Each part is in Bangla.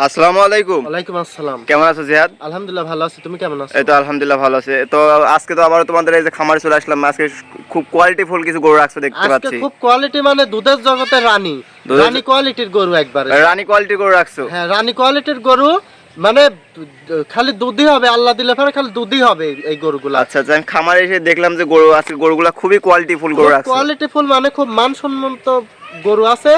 আসসালামু আলাইকুম। ওয়ালাইকুম আসসালাম। কেমন আছো জিহাদ? আলহামদুলিল্লাহ ভালো আছি। তুমি কেমন আছো? এই তো আলহামদুলিল্লাহ ভালো আছে। তো আজকে তো আবার তোমাদের এই যে খামারে চলে আসলাম আজকে খুব কোয়ালিটি ফুল কিছু গরু রাখছো দেখতে আজকে খুব কোয়ালিটি মানে দুধের জগতে রানী। রানী কোয়ালিটির গরু একবারে। রানী কোয়ালিটি গরু রাখছো? হ্যাঁ রানী কোয়ালিটির গরু মানে খালি দুধই হবে আল্লাহ দিলে পরে খালি দুধই হবে এই- গরুগুলা। আচ্ছা আচ্ছা আমি খামারে এসে দেখলাম যে গরু আজকে গরুগুলা খুবই কোয়ালিটি ফুল গরু কোয়ালিটি ফুল মানে খুব মানসম্মত গরু আছে।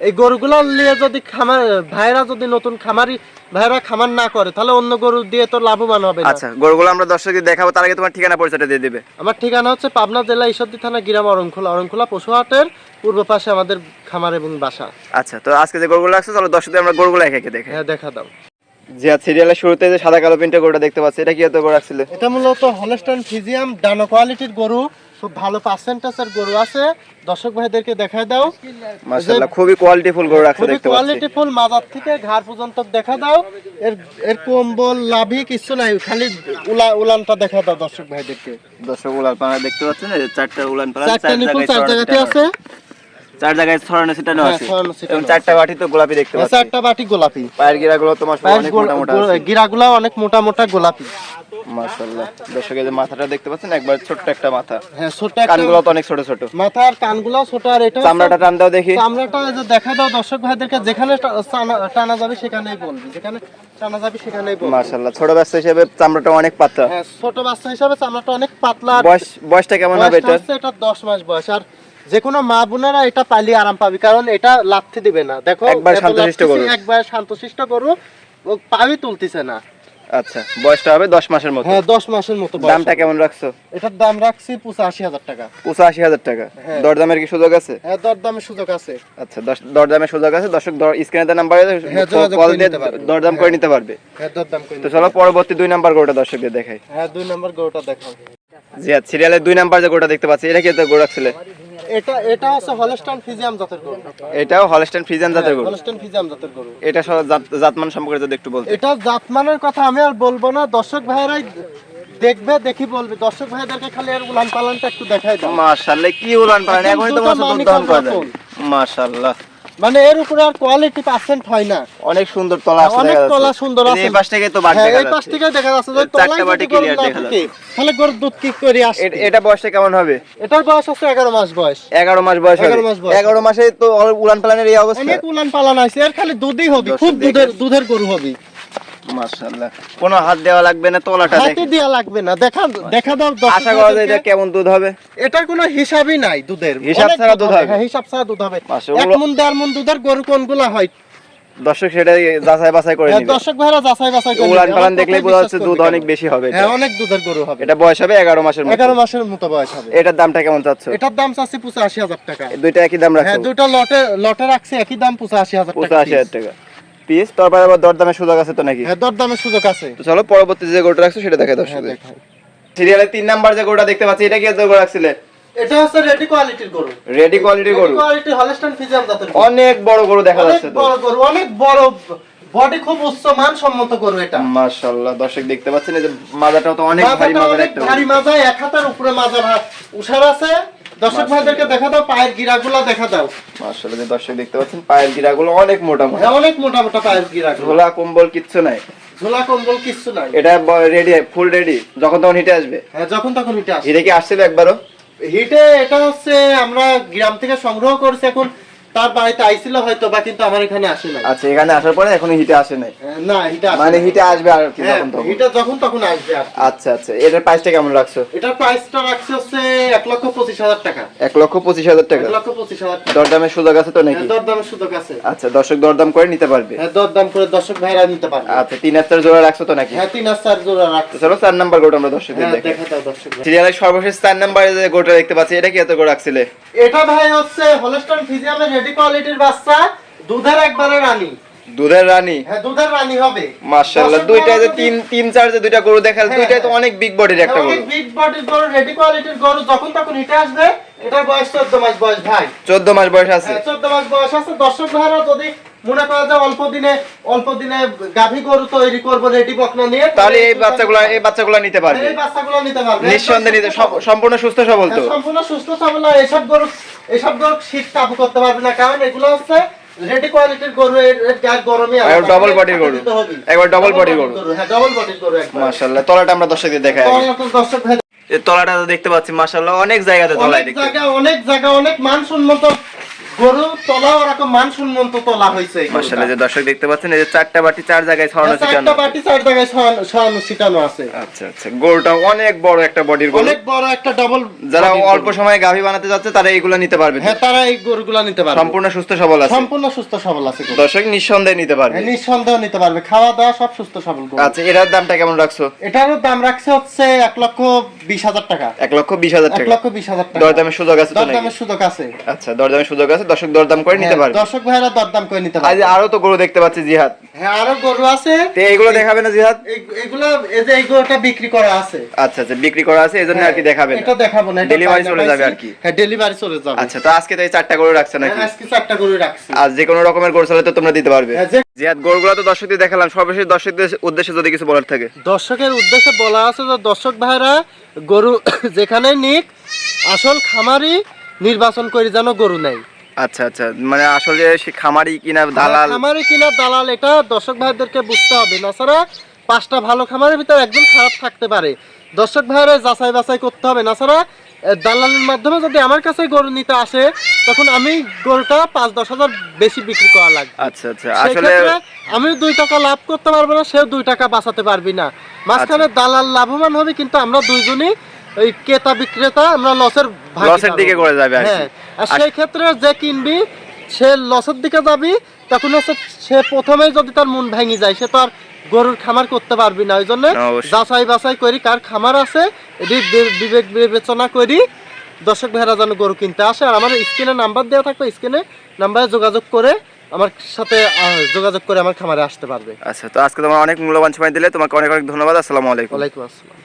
এই গরুগুলা নিয়ে যদি খামার ভাইরা যদি নতুন খামারি ভাইরা খামার না করে তাহলে অন্য গরু দিয়ে তো লাভবান হবে আচ্ছা গরুগুলো আমরা দর্শকদের দেখাবো তার আগে তোমার ঠিকানা পরিচয়টা দিয়ে দিবে। আমার ঠিকানা হচ্ছে পাবনা জেলা ঈশ্বরদী থানা গ্রাম অরংখোলা অরংখোলা পশুহাটের পূর্ব পাশে আমাদের খামার এবং বাসা। আচ্ছা তো আজকে যে গরুগুলো আসছে চলো দর্শকদের আমরা গরুগুলো একে একে দেখে হ্যাঁ দেখা দাও। জিহাদ সিরিয়ালের শুরুতে যে সাদা কালো প্রিন্টের গরুটা দেখতে পাচ্ছি এটা কি এত গরু রাখছিলে এটা মূলত হলস্টাইন ফিজিয়াম ডানো কোয়ালিটির গরু। খুব ভালো পার্সেন্টেজের গরু আছে। দর্শক ভাইদেরকে দেখায় দাও। মাশাআল্লাহ খুবই কোয়ালিটি ফুল গরু রাখছো দেখতে পাচ্ছি। কোয়ালিটি ফুল মাজার থেকে ঘাড় পর্যন্ত দেখা দাও। এর এর কম্বল লাভি কিছু নাই খালি উলা উলানটা দেখা দাও দর্শক ভাইদেরকে। দর্শক উলান পাড়া দেখতে পাচ্ছেন এই চারটা উলান পাড়া চারটা নিপুল চার জায়গাতে আছে। চার জায়গায় ছড়ানো ছিটানো হ্যাঁ, আছে। এবং চারটা বাটি তো গোলাপি দেখতে হ্যাঁ, পাচ্ছি। চারটা বাটি গোলাপি। পায়ের গিরাগুলো সব অনেক মোটা মোটা আছে। গিরাগুলা অনেক মোটা মোটা গোলাপি। মাশাআল্লাহ। দর্শক এই যে মাথাটা দেখতে পাচ্ছেন একবার ছোট্ট একটা মাথা। হ্যাঁ ছোট একটা কানগুলো তো অনেক ছোট ছোট। মাথার কানগুলা ছোট আর এটা চামড়াটা টান দাও দেখি। চামড়াটা যে দেখা দাও দর্শক ভাইদেরকে যেখানে টানা- যাবে সেখানেই বলবি। যেখানে টানা যাবে সেখানেই বলবি। মাশাআল্লাহ। ছোট বাচ্চা হিসেবে চামড়াটা অনেক পাতলা। হ্যাঁ ছোট বাচ্চা হিসাবে চামড়াটা অনেক পাতলা। বয়স বয়সটা কেমন হবে এটা এটা দশ মাস বয়স। আর যে কোনো মা বোনেরা এটা পাইলে আরাম পাবি কারণ এটা লাথি দিবে না। দেখো একবার শান্তশিষ্ট গরু। একবার শান্তশিষ্ট গরু ও পাবি তুলতিছে না। আচ্ছা বয়সটা হবে দশ মাসের মতো। হ্যাঁ দশ মাসের মতো দামটা কেমন রাখছো? এটার দাম রাখছি পঁচাশি হাজার টাকা। পঁচাশি হাজার টাকা। হ্যাঁ। দরদামের কি সুযোগ আছে? হ্যাঁ দর দামের সুযোগ আছে। আচ্ছা দরদামের সুযোগ আছে দর্শক স্ক্রিনে দেওয়া নাম্বারে হ্যাঁ, কল করে দিয়ে নিতে পারবে। দরদাম করে নিতে পারবে। হ্যাঁ দর দাম করে তো চলো পরবর্তী দুই নাম্বার গরুটা দর্শকদের দেখাই। হ্যাঁ দুই নম্বর গরুটা দেখাও। জি সিরিয়ালের দুই নাম্বার যে গরুটা দেখতে পাচ্ছি এটা কি এত গরু রাখছিলে? এটা এটা হচ্ছে হলস্টাইন ফ্রিজিয়াম জাতের গরু। এটাও হলস্টাইন ফ্রিজিয়াম জাতের গরু। হলস্টাইন ফ্রিজিয়াম জাতের গরু। এটা জাতমান সম্পর্কে যদি একটু বলতে। এটা জাতমানের কথা আমি আর বলব না। দর্শক ভাইরাই দেখবে দেখি বলবে। দর্শক ভাইদেরকে খালি আর উলান পালানটা একটু দেখাই দাও। মাশাআল্লাহ কি উলান পালান? এখনই তো দুটো মাছ দুধ দহন করা মাশাআল্লাহ। মানে এর উপরে আর কোয়ালিটি পার্সেন্ট হয় না। অনেক সুন্দর তলা আছে অনেক তলা সুন্দর আছে। এই পাশ থেকে তো বাট হ্যাঁ দেখা এই পাশ থেকে দেখা যাচ্ছে যে তলা বাটি গরু না দেখা যাচ্ছে। তাহলে গরুর দুধ কি করে আসে এটা বয়সে কেমন হবে? এটার বয়স আছে এগারো মাস বয়স। এগারো মাস বয়স হবে। 11 মাস বয়স। এগারো মাসে তো উলান পালানের এই অবস্থা। অনেক উলান পালান আছে আর খালি দুধই হবে। খুব দুধের দুধের গরু হবে। মাশাআল্লাহ। কোনো হাত দেওয়া লাগবে না তলাটা হাতে দেওয়া লাগবে না। দেখা দেখা দাও আশা করা যায় এটা কেমন দুধ হবে? এটার কোনো হিসাবই নাই দুধের। হিসাব ছাড়া দুধ দুধ হবে? হ্যাঁ হিসাব ছাড়া দুধ হবে। এক মন দেড় মন দুধের গরু কোনগুলা হয়? দর্শক সেটা যাচাই বাছাই করে হ্যাঁ, দর্শক ভাইরা যাচাই বাছাই করে উলান পালান দেখলেই বোঝা যাচ্ছে দুধ অনেক বেশি হবে হ্যাঁ অনেক দুধের গরু হবে। এটা বয়স হবে এগারো মাসের মতো। এগারো মাসের মতো বয়স হবে। এটার দামটা কেমন চাচ্ছ? এটার দাম চাচ্ছি পঁচাশি হাজার টাকা। দুইটা একই দাম হ্যাঁ রাখছো দুটো লটে লটে রাখছি একই দাম পঁচাশি হাজার টাকা পঁচাশি হাজার। টাকা। পিস তারপরে আবার দরদামের সুযোগ আছে তো নাকি? হ্যাঁ দরদামের সুযোগ আছে। তো চলো পরবর্তী যে গরুটা রাখছো সেটা দেখে হ্যাঁ দর্শক দেখাই। তিন নাম্বার যে গরুটা দেখতে পাচ্ছি এটা কি গরু রাখছিলে? এটা হচ্ছে রেডি কোয়ালিটির গরু। রেডি কোয়ালিটির গরু। কোয়ালিটি হলস্টাইন ফিজিয়াম জাতের অনেক বড় গরু দেখা যাচ্ছে তো। বড় গরু অনেক বড় বডি খুব উচ্চ মান সম্মত গরু এটা। মাশাআল্লাহ দর্শক দেখতে পাচ্ছেন এই যে মাজাটাও তো অনেক ভারী অনেক একটা ভারী মাজা এক হাতের উপরে হাত উষার আছে দর্শক ভাইদেরকে দেখা দাও পায়ের গিরাগুলো দেখা দাও মাশাআল্লাহ যে দর্শক দেখতে পাচ্ছেন পায়ের গিরাগুলো অনেক মোটা মোটা। হ্যাঁ অনেক মোটা মোটা পায়ের গিরাগুলো। ঝোলা কম্বল কিচ্ছু নাই। ঝোলা কম্বল কিচ্ছু নাই। এটা রেডি ফুল রেডি যখন তখন হিটে আসবে। হ্যাঁ যখন তখন হিটে আসবে। হিটে কি আসছিল একবারও? হিটে এটা হচ্ছে আমরা গ্রাম থেকে সংগ্রহ করছি এখন তার বাড়িতে আইছিল হয়তো বা কিন্তু আমার এখানে আসে আচ্ছা এখানে আসার পরে এখনও হিটে আসে নাই? হ্যাঁ, না হিটে আসে মানে হিটে আসবে আর কি হ্যাঁ, তখন? হিটে যখন তখন আসবে আচ্ছা আচ্ছা এটার প্রাইসটা কেমন রাখছো? এটার প্রাইসটা রাখছে হচ্ছে এক লক্ষ পঁচিশ হাজার টাকা। এক লক্ষ পঁচিশ হাজার টাকা? এক লক্ষ পঁচিশ হাজার টাকা। দরদামের সুযোগ আছে তো নাকি? হ্যাঁ, দরদামের সুযোগ আছে। আচ্ছা দর্শক দরদাম করে নিতে পারবে? হ্যাঁ দরদাম করে দর্শক ভাইরা নিতে পারবে। আচ্ছা তিন হাজার জোড়া রাখছো তো নাকি? হ্যাঁ তিন আর চার জোড়া রাখতে চলো চার নাম্বার গোটা আমরা দর্শকদের হ্যাঁ দেখে। দেখা দাও দর্শক। সিরিয়ালের সর্বশেষ চার নাম্বারে যে গোটা দেখতে পাচ্ছি এটা কি এত করে রাখছিলে? এটা ভাই হচ্ছে হলস্টন ফিজিয়ামের কোয়ালিটির বাচ্চা দুধের একবারে রানী। দুধের রানী? হ্যাঁ দুধের রানী হবে। মাশাআল্লাহ দুইটা যে তিন তিন চার যে দুইটা গরু দেখাল হ্যাঁ, দুইটাই তো হ্যাঁ। অনেক বিগ বডির একটা অনেক বিগ বডির গরু রেডি কোয়ালিটির গরু যখন তখন হিটে আসবে এটার বয়স চোদ্দ মাস বয়স ভাই। চোদ্দ মাস বয়স আছে। হ্যাঁ, চোদ্দ মাস বয়স আছে। দর্শক ভাইরা যদি মনে করা যায় অল্প দিনে অল্প দিনে গাভী গরু তৈরি করব রেডি বকনা নিয়ে তাহলে এই বাচ্চাগুলা এই বাচ্চাগুলা নিতে পারবে। এই বাচ্চাগুলো নিতে পারবে। নিঃসন্দেহে নিতে সম্পূর্ণ সুস্থ সবল তো। হ্যাঁ, সম্পূর্ণ সুস্থ সবল। এসব গরু এসব গরু শীত কাবু করতে পারবে না কারণ এগুলো হচ্ছে রেডি কোয়ালিটির গরু এর গরমে আর আলাদা। double অনেক body র টাকা গরু। একবার ডাবল Double body র body গরু। হ্যাঁ ডাবল বডির গরু একবার মাশাআল্লাহ তলাটা আমরা দর্শকদের দেখাই দর্শক তলাটা তো দেখতে পাচ্ছি মাশাআল্লাহ অনেক জায়গাতে তলায় অনেক জায়গা অনেক জায়গা অনেক মানসম্মত গরু তলা ওরকম মানসম্মত তলা হয়েছে মাশাআল্লাহ যে দর্শক দেখতে পাচ্ছেন এই যে চারটা বাটি চার জায়গায় ছড়ানো হ্যাঁ, ছিটানো। চারটা বাটি চার জায়গায় ছড়ানো- ছড়ানো ছিটানো আছে। আচ্ছা আচ্ছা গরুটা অনেক বড় একটা বডির গরু। অনেক বড় একটা ডাবল যারা অল্প সময়ে গাভী বানাতে যাচ্ছে তারা এগুলো নিতে পারবে। হ্যাঁ তারা এই গরুগুলা নিতে পারবে। সম্পূর্ণ সুস্থ সবল আছে। সম্পূর্ণ সুস্থ সবল আছে দর্শক নিঃসন্দেহে নিতে পারবে। হ্যাঁ, নিঃসন্দেহ নিতে পারবে। খাওয়া দাওয়া সব সুস্থ সবল গরু। আচ্ছা এটার দামটা কেমন রাখছো? এটারও দাম রাখছে হচ্ছে এক লক্ষ বিশ হাজার টাকা। এক লক্ষ বিশ হাজার এক টাকা। লক্ষ বিশ হাজার টাকা। দরদামের সুযোগ আছে তো দরদামের সুযোগ আছে। আচ্ছা দরদামের সুযোগ আছে দর্শক দরদাম করে নিতে হ্যাঁ, পারবে। দর্শক ভাইরা দরদাম করে নিতে আজ পারবে আরও তো গরু দেখতে পাচ্ছি জিহাদ। হ্যাঁ আরও গরু আছে। তো এইগুলো দেখাবে না জিহাদ? এগুলো এই যে এই গরুটা বিক্রি করা আছে। আচ্ছা আচ্ছা বিক্রি করা আছে এই জন্য আর কি দেখাবে এটা দেখাবো না পাইনা চলে যাবে আর কি। হ্যাঁ ডেলিভারি চলে যাবে। আচ্ছা তো আজকে তো এই চারটা গরু রাখছে নাকি? হ্যাঁ, আজকে চারটা গরু রাখছি। আজ যে কোনো রকমের গরু চালে তো তোমরা দিতে পারবে। হ্যাঁ, জিহাদ গরুগুলো তো দর্শকদের দেখালাম সর্বশেষ দর্শকদের উদ্দেশ্যে যদি কিছু বলার থাকে। দর্শকের উদ্দেশ্যে বলা আছে যে দর্শক ভাইরা গরু যেখানে নিক আসল খামারি নির্বাচন করে যেন গরু নেই আচ্ছা আচ্ছা। মানে আসলে সে খামারি কিনা দালাল? খামারি কিনা দালাল এটা দর্শক ভাইদেরকে বুঝতে হবে। না ছাড়া পাঁচটা ভালো খামারের ভিতরে একজন খারাপ থাকতে পারে। দর্শক যাচাই বাছাই করতে হবে। না ছাড়া এ, দালালের মাধ্যমে যদি আমার কাছে গরু নিতে আসে তখন আমি গরুটা পাঁচ দশ হাজার বেশি বিক্রি করা লাগবে। আচ্ছা আচ্ছা। আসলে আমি দুই টাকা লাভ করতে পারব না সেও দুই টাকা বাঁচাতে পারবি না। মাঝখানে আচ্ছা। দালাল লাভবান হবে কিন্তু আমরা দুইজনই ওই ক্রেতা বিক্রেতা আমরা লসের লসের দিকে। করে যাবে হ্যাঁ। আর সেই ক্ষেত্রে যে কিনবি সে লসের দিকে যাবি তখন হচ্ছে সে প্রথমেই যদি তার মন ভেঙে যায় সে তো আর গরুর খামার করতে পারবি না। ওই জন্য যাচাই বাছাই করি কার খামার আছে এটি বিবেক বিবেচনা করি দর্শক ভাইরা যেন গরু কিনতে আসে। আর আমার স্ক্রিনে নাম্বার দেওয়া থাকবে স্ক্রিনে নাম্বারে যোগাযোগ করে আমার সাথে যোগাযোগ করে আমার খামারে আসতে পারবে। আচ্ছা তো আজকে তোমার অনেক মূল্যবান সময় দিলে তোমাকে অনেক অনেক ধন্যবাদ। আসসালামু আলাইকুম। ওয়ালাইকুম আসসালাম।